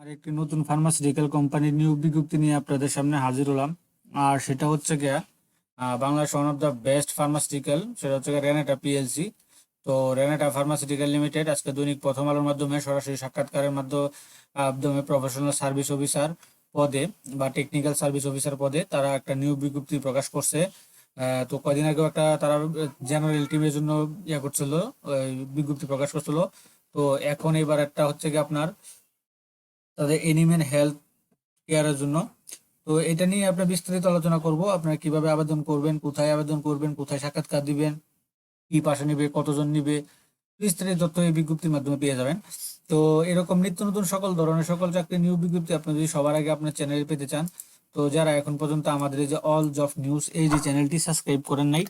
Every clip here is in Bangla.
আর একটি নতুন ফার্মাসিউটিক্যাল কোম্পানির নিয়োগ বিজ্ঞপ্তি নিয়ে আপনাদের সামনে হাজির হলাম। আর সেটা হচ্ছে গিয়া Bangladesh one of the best pharmaceutical সেটা হচ্ছে রেনেটা পিএলসি তো রেনেটা ফার্মাসিউটিক্যাল লিমিটেড আজকে দৈনিক প্রথম আলোর মাধ্যমে সরাসরি সাক্ষাৎকারের মাধ্যমে প্রফেশনাল সার্ভিস অফিসার পদে বা টেকনিক্যাল সার্ভিস অফিসার পদে তারা একটা নিয়োগ বিজ্ঞপ্তি প্রকাশ করছে। তো কদিন আগেও একটা তারা জেনারেল টিমের জন্য ইয়ে করছিল বিজ্ঞপ্তি প্রকাশ করছিল। তো এখন এবার একটা হচ্ছে কি আপনার তাদের এনিমেল হেলথ কেয়ারের জন্য। তো এটা নিয়ে আপনার বিস্তারিত আলোচনা করব, আপনারা কীভাবে আবেদন করবেন, কোথায় আবেদন করবেন, কোথায় সাক্ষাৎকার দিবেন, কি পাশে নিবে, কতজন নিবে, বিস্তারিত তথ্য এই বিজ্ঞপ্তির মাধ্যমে পেয়ে যাবেন। তো এরকম নিত্য নতুন সকল ধরনের সকল চাকরি নিয়োগ বিজ্ঞপ্তি আপনি যদি সবার আগে আপনার চ্যানেলে পেতে চান, তো যারা এখন পর্যন্ত আমাদের এই যে অল জব নিউজ এই যে চ্যানেলটি সাবস্ক্রাইব করেন নাই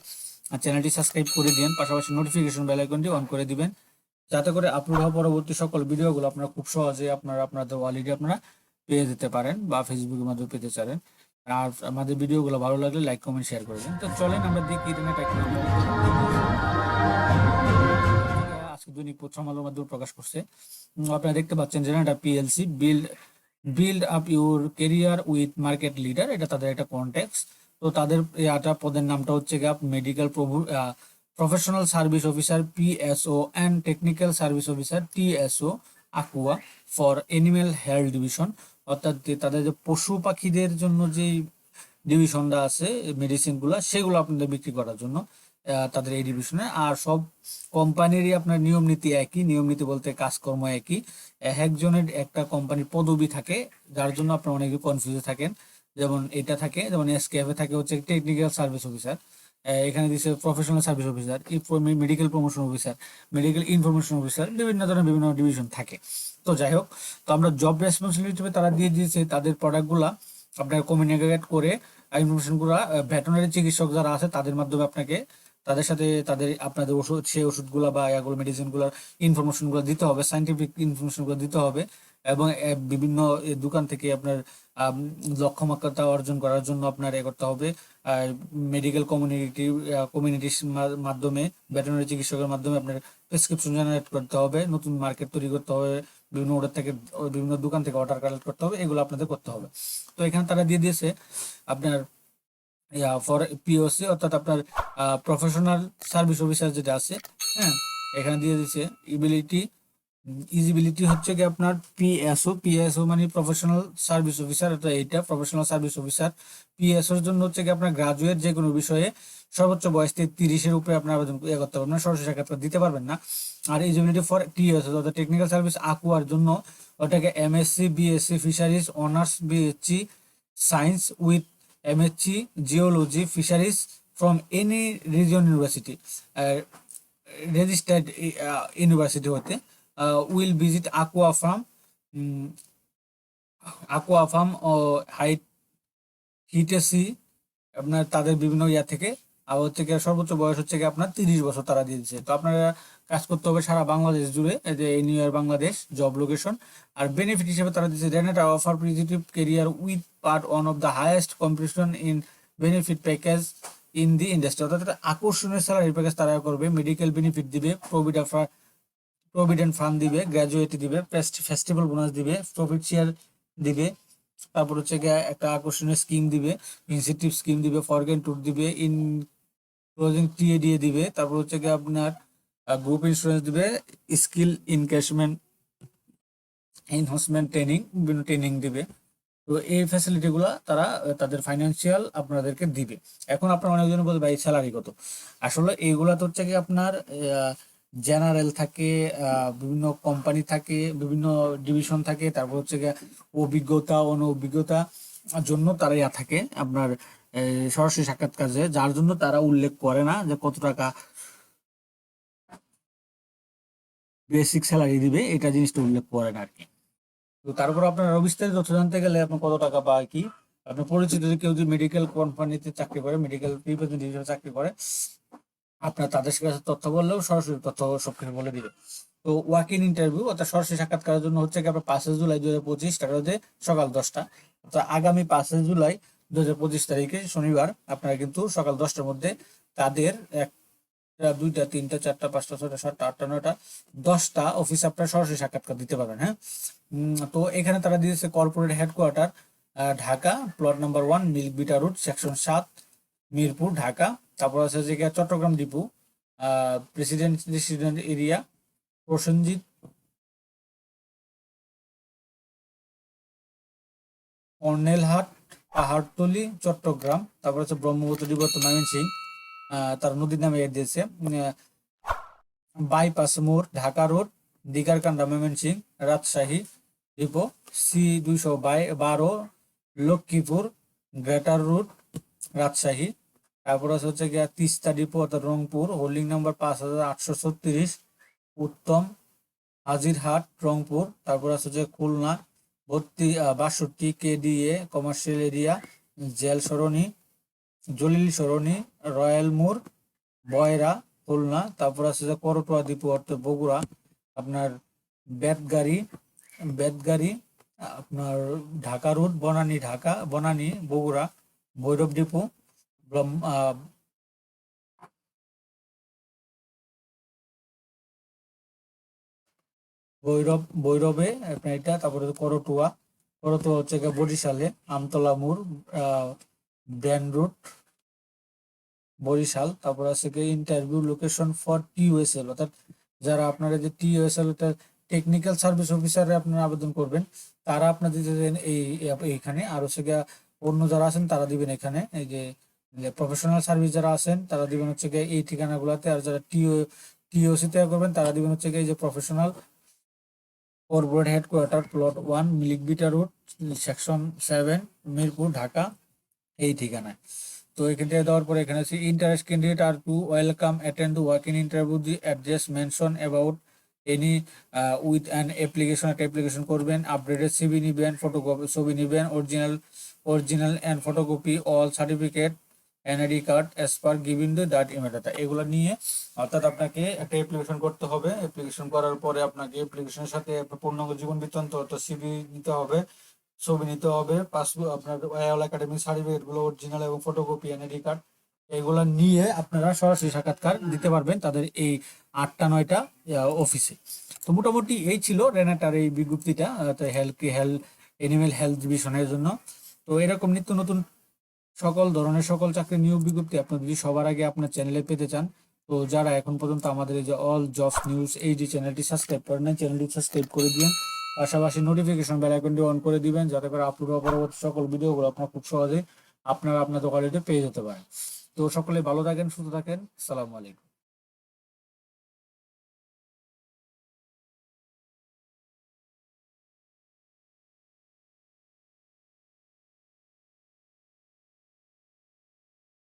চ্যানেলটি সাবস্ক্রাইব করে দিন পাশাপাশি নোটিফিকেশন বেল আইকনটি অন করে দিবেন যাতে করে আপলোড হওয়া পরবর্তী সকল ভিডিওগুলো আপনারা খুব সহজে আপনারা আপনাদের ওয়ালিডি আপনারা পেয়ে যেতে পারেন বা ফেসবুকের মাধ্যমে পেতে পারেন আর আমাদের ভিডিওগুলো ভালো লাগলে লাইক কমেন্ট শেয়ার করে দিন তো চলেন আমরা দেখি ইন্টারনেট আজকে দৈনিক প্রথম আলোর মাধ্যমে প্রকাশ করছে। আপনারা দেখতে পাচ্ছেন যে এটা PLC build build up your career with market leader এটা তাদের একটা কন্টেক্স তো তাদের এটা পদের নামটা হচ্ছে গিয়ে মেডিকেল প্রভু professional service officer PSO and technical service officer TSO aqua for animal health division অর্থাৎ তাদের যে পশু পাখিদের জন্য যে ডিভিশনটা আছে মেডিসিনগুলো সেগুলো আপনাদের বিক্রি করার জন্য তাদের এই ডিভিশনে আর সব কোম্পানিরই আপনার নিয়ম নীতি একই, নিয়ম নীতি বলতে কাজকর্ম একই। এক একজনের একটা কোম্পানির পদবি থাকে, যার জন্য আপনার অনেকে কনফিউজে থাকেন। যেমন এটা থাকে, যেমন এসকেএফে থাকে হচ্ছে টেকনিক্যাল সার্ভিস অফিসার এখানে দিচ্ছে professional service officer medical promotion officer medical information officer বিভিন্ন ধরনের বিভিন্ন ডিভিশন থাকে। তো যাই হোক, তো আমরা জব রেসপন্সিবিলিটি তারা দিয়ে দিয়েছে, তাদের প্রোডাক্টগুলা আপনার কমিউনিকেট করে ইনফরমেশনগুলো ভেটেনারি চিকিৎসক যারা আছে, তাদের মাধ্যমে আপনাকে, তাদের সাথে তাদের আপনাদের ওষুধ, সেই ওষুধগুলো বা ইয়াগুলো মেডিসিনগুলোর ইনফরমেশনগুলো দিতে হবে সাইন্টিফিক ইনফরমেশনগুলো দিতে হবে। এবং বিভিন্ন দোকান থেকে আপনার লক্ষ্যমাত্রা অর্জন করার জন্য আপনার এ করতে হবে। আর মেডিকেল কমিউনিটি কমিউনিটির মাধ্যমে ভেটেনারি চিকিৎসকের মাধ্যমে আপনার প্রেসক্রিপশন জেনারেট করতে হবে, নতুন মার্কেট তৈরি করতে হবে, বিভিন্ন অর্ডার থেকে বিভিন্ন দোকান থেকে অর্ডার কালেক্ট করতে হবে, এগুলো আপনাদের করতে হবে। তো এখানে তারা দিয়ে দিয়েছে আপনার ফর পিওসি অর্থাৎ আপনার প্রফেশনাল সার্ভিস অফিসার যেটা আছে হ্যাঁ এখানে দিয়ে দিয়েছে ইবিলিটি ইজিবিলিটি হচ্ছে কি আপনার পিএসও পিএসও মানে প্রফেশনাল সার্ভিস অফিসার এটা এইটা প্রফেশনাল সার্ভিস অফিসার পিএসওর জন্য হচ্ছে কি আপনার গ্রাজুয়েট যে কোনো বিষয়ে সর্বোচ্চ বয়স তিরিশের উপরে আপনার আবেদন ইয়ে করতে পারবেন না, সরাসরি সাক্ষাৎকার দিতে পারবেন না। আর ইজিবিলিটি ফর টিএস অর্থাৎ টেকনিক্যাল সার্ভিস আকুয়ার জন্য ওটাকে MSc BSc fisheries honours BSc science with MSc geology fisheries from any region university registered university হতে। Will visit farm um, aqua farm ও হাইট হিটেসি আপনার তাদের বিভিন্ন ইয়া থেকে আর হচ্ছে গিয়ে সর্বোচ্চ বয়স হচ্ছে গিয়ে আপনার তিরিশ বছর তারা দিয়ে দিচ্ছে তো আপনারা কাজ করতে হবে সারা বাংলাদেশ জুড়ে এই যে new year Bangladesh job location আর বেনিফিট হিসেবে তারা দিচ্ছে Renata offer positive career with part one of the highest competition in benefit package in the industry অর্থাৎ আকর্ষণীয় স্যালারি প্যাকেজ তারা করবে মেডিকেল বেনিফিট দিবে প্রভিডা প্রভিডেন্ট ফান্ড দিবে গ্র্যাজুয়েটি দিবে ফেস্টিভ্যাল বোনাস দিবে প্রফিট শেয়ার দিবে, তারপর হচ্ছে গিয়ে একটা আকর্ষণীয় স্কিম দিবে ইনসেন্টিভ স্কিম দিবে ফরগেন ট্যুর দিবে ইন ক্লোজিং টিএডিএ দিবে, তারপর হচ্ছে গিয়ে আপনার গ্রুপ ইন্স্যুরেন্স দিবে স্কিল ইনক্যাশমেন্ট এনহান্সমেন্ট ট্রেনিং বিভিন্ন ট্রেনিং দিবে। তো এই ফ্যাসিলিটি গুলা তারা তাদের ফাইন্যান্সিয়াল আপনাদেরকে দিবে। এখন আপনার অনেকজন বলবে, ভাই স্যালারি কত? আসলে এইগুলা তো হচ্ছে কি আপনার জেনারেল থাকে বিভিন্ন কোম্পানি থাকে, বিভিন্ন ডিভিশন থাকে, তারপর হচ্ছে অভিজ্ঞতা, অনভিজ্ঞতা জন্য তারা ইয়া থাকে আপনার সরাসরি সাক্ষাৎকার যে যার জন্য তারা উল্লেখ করে না যে কত টাকা বেসিক স্যালারি দিবে, এটা জিনিসটা উল্লেখ করে না আর কি তো তারপর আপনার বিস্তারিত তথ্য জানতে গেলে আপনার কত টাকা বা কি? আপনার পরিচিত কেউ যদি মেডিকেল কোম্পানিতে চাকরি করে মেডিকেল চাকরি করে আপনার তাদের কাছে তথ্য বললেও সরাসরি তথ্য সবকিছু বলে দিবে। তো ওয়াক ইন ইন্টারভিউ অর্থাৎ সরাসরি সাক্ষাৎকারের জন্য হচ্ছে কি আপনার পাঁচই জুলাই দু হাজার পঁচিশ হচ্ছে সকাল দশটা। তো আগামী পাঁচই জুলাই দু হাজার পঁচিশ তারিখে শনিবার আপনারা কিন্তু সকাল দশটার মধ্যে তাদের একটা, দুইটা, তিনটা, চারটা, পাঁচটা, ছয়টা, সাতটা, আটটা, নয়টা, দশটা অফিস আপনারা সরাসরি সাক্ষাৎকার দিতে পারবেন হ্যাঁ? তো এখানে তারা দিয়েছে corporate headquarter Dhaka plot number one milk vita road section সাত, মিরপুর, ঢাকা। তারপর আছে যে Chattogram depot president resident area Prosenjit. Cornelhat Pahartali, Chattogram, তারপর হচ্ছে ব্রহ্মপুত্র ডিপো ময়মনসিং তার নদীর নামে এর দিয়েছে। বাইপাস মোড়, Dhaka road Digarkanda Mymensingh Rajshahi depot, C দুইশো বারো লক্ষ্মীপুর, গ্রেটার রুট রাজশাহী। তারপর হচ্ছে গিয়া তিস্তা ডিপো অর্থাৎ রংপুর হোল্ডিং নাম্বার পাঁচ হাজার আটশো ছত্রিশ, উত্তম, হাজিরহাট, রংপুর, তারপর আছে হচ্ছে খুলনা, ভর্তি বাষট্টি কেডিএ কমার্শিয়াল এরিয়া জেল সরণি, জলিল সরণি, রয়্যাল মোড়, বয়রা, খুলনা, তারপর আছে যে করটোয়া ডিপো অর্থাৎ বগুড়া, আপনার বেতগাড়ি বেতগাড়ি, আপনার ঢাকা রোড, বনানী ঢাকা, বনানী, বগুড়া, ভৈরব ডিপো ব্রহ্ম- ভৈরব, ভৈরবে আপনার এটা তারপরে করটুয়া করটুয়া হচ্ছে গিয়ে বরিশালে, আমতলা মোড় ব্যান রুট বরিশাল। তারপর আছে গিয়ে ইন্টারভিউ লোকেশন ফর টিউএসএল অর্থাৎ যারা আপনারা যে টিউএসএল টেকনিক্যাল সার্ভিস অফিসারে আপনারা আবেদন করবেন, তারা আপনাদের এই- এইখানে। আর হচ্ছে গিয়ে অন্য যারা আছেন, তারা দিবেন এখানে, এই যে প্রফেশনাল সার্ভিস যারা আছেন, তারা দিবেন হচ্ছে গিয়ে এই ঠিকানাগুলোতে, আর যারা টিও টিওসি তে করবেন, তারা দিবেন হচ্ছে গিয়ে যে professional corporate headquarter plot one milk vita road section seven Mirpur Dhaka এই ঠিকানায়। তো এখান থেকে দেওয়ার পরে এখানে আছে interest candidate are to welcome attend work in interview the address mention about any with an application একটা অ্যাপ্লিকেশন করবেন আপডেটেড সিবি নিবেন ফটোকপি ছবি নিবেন original original and photocopy all certificate NID card as per giving the ডাট ইমেটাটা এগুলো নিয়ে অর্থাৎ আপনাকে একটা অ্যাপ্লিকেশন করতে হবে। অ্যাপ্লিকেশন করার পরে আপনাকে অ্যাপ্লিকেশনের সাথে পূর্ণাঙ্গ জীবন বৃত্তান্ত, অর্থাৎ সিবি নিতে হবে, ছবি নিতে হবে পাসবুক আপনার অল একাডেমিক সার্টিফিকেটগুলো অরিজিনাল এবং ফটোকপি এনআইডি কার্ড এগুলো নিয়ে আপনারা সরাসরি সাক্ষাৎকার দিতে পারবেন তাদের এই আটটা, নয়টা অফিসে তো মোটামুটি এই ছিল রেনাটার এই বিজ্ঞপ্তিটা হেলথ কি হেলথ এনিমেল হেলথ ডিভিশনের জন্য। তো এরকম নিত্য নতুন সকল ধরনের সকল চাকরি নিয়োগ বিজ্ঞপ্তি আপনি যদি সবার আগে আপনার চ্যানেলে পেতে চান, তো যারা এখন পর্যন্ত আমাদের এই যে অল জবস নিউজ এই যে চ্যানেলটি সাবস্ক্রাইব করেন না চ্যানেলটি সাবস্ক্রাইব করে দিন। পাশাপাশি নোটিফিকেশন বেল আইকনটি অন করে দিবেন, যাতে করে আপলোড হওয়া পরবর্তী সকল ভিডিওগুলো আপনার খুব সহজে আপনারা আপনার দোকানে পেয়ে যেতে পারেন। তো সকলে ভালো থাকেন, সুস্থ থাকেন। আসসালামু আলাইকুম।